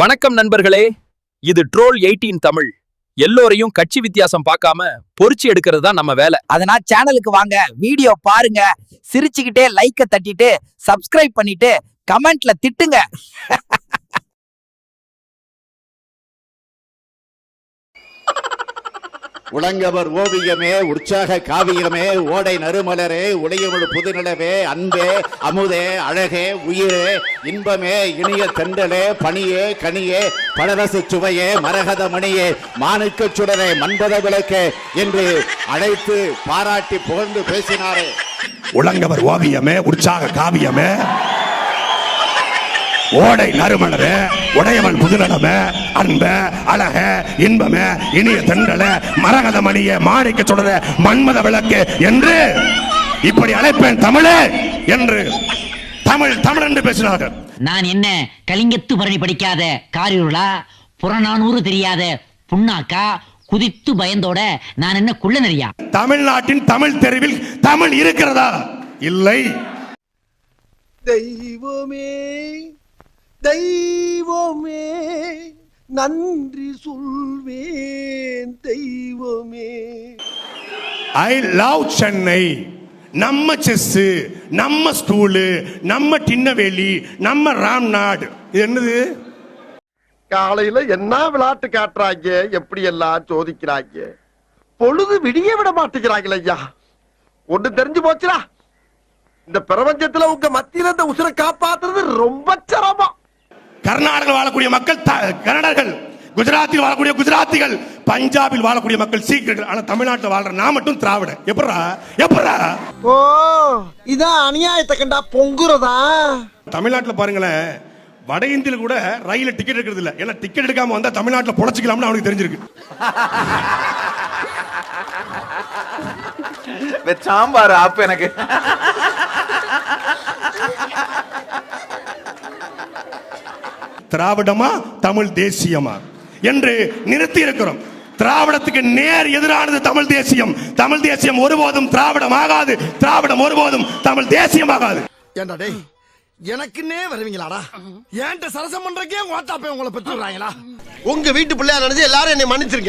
வணக்கம் நண்பர்களே. இது ட்ரோல் எயிட்டீன் தமிழ். எல்லோரையும் கட்சி வித்தியாசம் பார்க்காம பொறிச்சு எடுக்கிறது தான் நம்ம வேலை. அதனால சேனலுக்கு வாங்க வீடியோ பாருங்க சிரிச்சுக்கிட்டே லைக்க தட்டிட்டு சப்ஸ்கிரைப் பண்ணிட்டு கமெண்ட்ல திட்டுங்க. உளங்கவர் ஓவியமே உற்சாக காவியமே ஓடை நறுமலரே உடையவள் புதுநிலவே அன்பே அமுதே அழகே உயிரே இன்பமே இனிய தென்றலே பனியே கனியே பழரசு சுவையே மரகத மணியே மானுக்க சுடரே மன்பத விளக்கே என்று அழைத்து பாராட்டி புகழ்ந்து பேசினாரே. உளங்கவர் ஓவியமே உற்சாக காவியமே ஓடை நறுமணரே உடையவன் புதுநலமே அன்ப அழக இன்பமே இனிய தென்றல மரகத மணிய மாணிக்க சுடர மன்மத விளக்கு என்று இப்படி அழைப்பேன் தமிழே என்று தமிழ் தமிழ் என்று பேசினார்கள். நான் என்ன கலிங்கத்து பரணி படிக்காத காரிருளா புறநானூறு தெரியாத புண்ணாக்கா குதித்து பயந்தோட நான் என்ன குள்ள நெறியா தமிழ்நாட்டின் தமிழ் தெருவில் தமிழ் இருக்கிறதா? இல்லை. தெய்வமே தெய்வமே நன்றி சொல்வேன் தெய்வமே. ஐ லவ் சென்னை நம்ம செஸ் நம்ம ஸ்கூலு நம்ம டின்னவேலி நம்ம ராம்நாடு இது என்னது? காலையில என்ன விளையாட்டு காட்டுறாங்க எப்படி எல்லாம் சோதிக்கிறாங்க? பொழுது விடிய விட மாட்டேங்கிறாங்களே ஐயா. ஒண்ணு தெரிஞ்சு போச்சுடா. இந்த பிரபஞ்சத்துல உங்க மத்தியில இந்த உசுரை காப்பாத்துறது ரொம்ப சிரமம். கர்நாடகாவில் வாழக்கூடிய மக்கள் கன்னடர்கள் குஜராத்தில் வாழக்கூடிய குஜராத்திகள் பஞ்சாபில் வாழக்கூடிய மக்கள் சீக்கிரர்கள் ஆனா தமிழ்நாட்டில் வாழ்ற நான் மட்டும் திராவிட. எப்படா எப்படா ஓ இதான் அநியாயத்தை கண்டா பொங்குறதா? தமிழ்நாட்டில் பாருங்களேன் வட இந்தியில கூட ரயில டிக்கெட் எடுக்கிறது இல்ல. ஏன்னா டிக்கெட் எடுக்காம வந்தா தமிழ்நாட்டில் பொழைச்சிக்கலாம்னு அவனுக்கு தெரிஞ்சிருக்கு. சாம்பார் ஆப்பு எனக்கு. திராவிடமா தமிழ் தேசியமா? என்று நிறுத்தி இருக்கிறோம். திராவிடத்துக்கு நேர் எதிரானது தமிழ் தேசியம். தமிழ் தேசியம் ஒருபோதும் திராவிடம் ஆகாது திராவிடம் ஒருபோதும் தமிழ் தேசியம் ஆகாது ஏண்டா டேய் எனக்குன்னே வருவீங்களாடா? ஏன்ட்ட சரசம் பண்றக்கே ஓட்டாப்பே உங்களை பெற்றுறாங்களா உங்க வீட்டு பிள்ளையா நினைச்சு எல்லாரும் என்னை மன்னிச்சிருங்க.